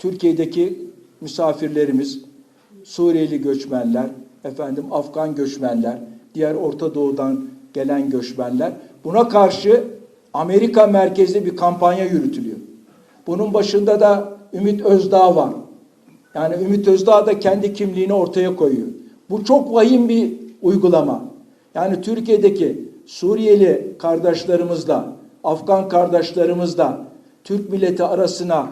Türkiye'deki misafirlerimiz, Suriyeli göçmenler, efendim Afgan göçmenler, diğer Orta Doğu'dan gelen göçmenler. Buna karşı Amerika merkezli bir kampanya yürütülüyor. Bunun başında da Ümit Özdağ var. Yani Ümit Özdağ da kendi kimliğini ortaya koyuyor. Bu çok vahim bir uygulama. Yani Türkiye'deki Suriyeli kardeşlerimizle, Afgan kardeşlerimizle Türk milleti arasına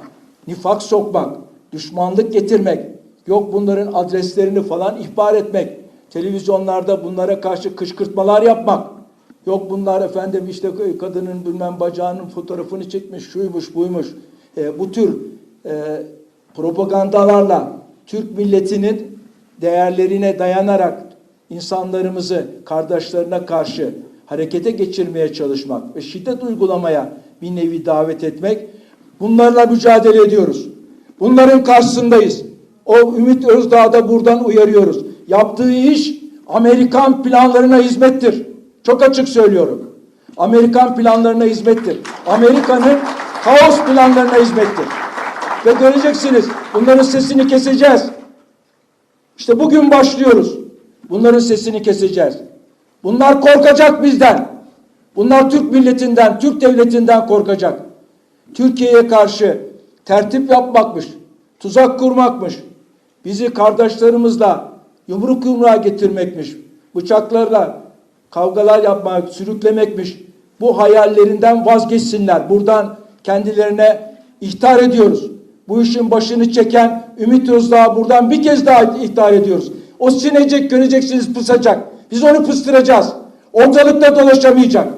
nifak sokmak, düşmanlık getirmek, yok bunların adreslerini falan ihbar etmek, televizyonlarda bunlara karşı kışkırtmalar yapmak, yok bunlar efendim işte kadının bilmem bacağının fotoğrafını çekmiş, şuymuş buymuş. E, bu tür e, propagandalarla Türk milletinin değerlerine dayanarak insanlarımızı kardeşlerine karşı harekete geçirmeye çalışmak ve şiddet uygulamaya bir nevi davet etmek bunlarla mücadele ediyoruz. Bunların karşısındayız. O Ümit Özdağ'da buradan uyarıyoruz. Yaptığı iş Amerikan planlarına hizmettir. Çok açık söylüyorum. Amerikan planlarına hizmettir. Amerika'nın kaos planlarına hizmettir. Ve göreceksiniz bunların sesini keseceğiz. İşte bugün başlıyoruz. Bunların sesini keseceğiz. Bunlar korkacak bizden. Bunlar Türk milletinden, Türk devletinden korkacak. Türkiye'ye karşı tertip yapmakmış, tuzak kurmakmış, bizi kardeşlerimizle yumruk yumruğa getirmekmiş, bıçaklarla kavgalar yapmak, sürüklemekmiş. Bu hayallerinden vazgeçsinler. Buradan kendilerine ihtar ediyoruz. Bu işin başını çeken Ümit Özdağ'a buradan bir kez daha ihtar ediyoruz. O sinecek göreceksiniz pısacak. Biz onu pıstıracağız. Ortalıkta dolaşamayacak.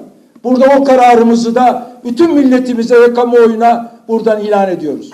Burada o kararımızı da bütün milletimize ve kamuoyuna buradan ilan ediyoruz.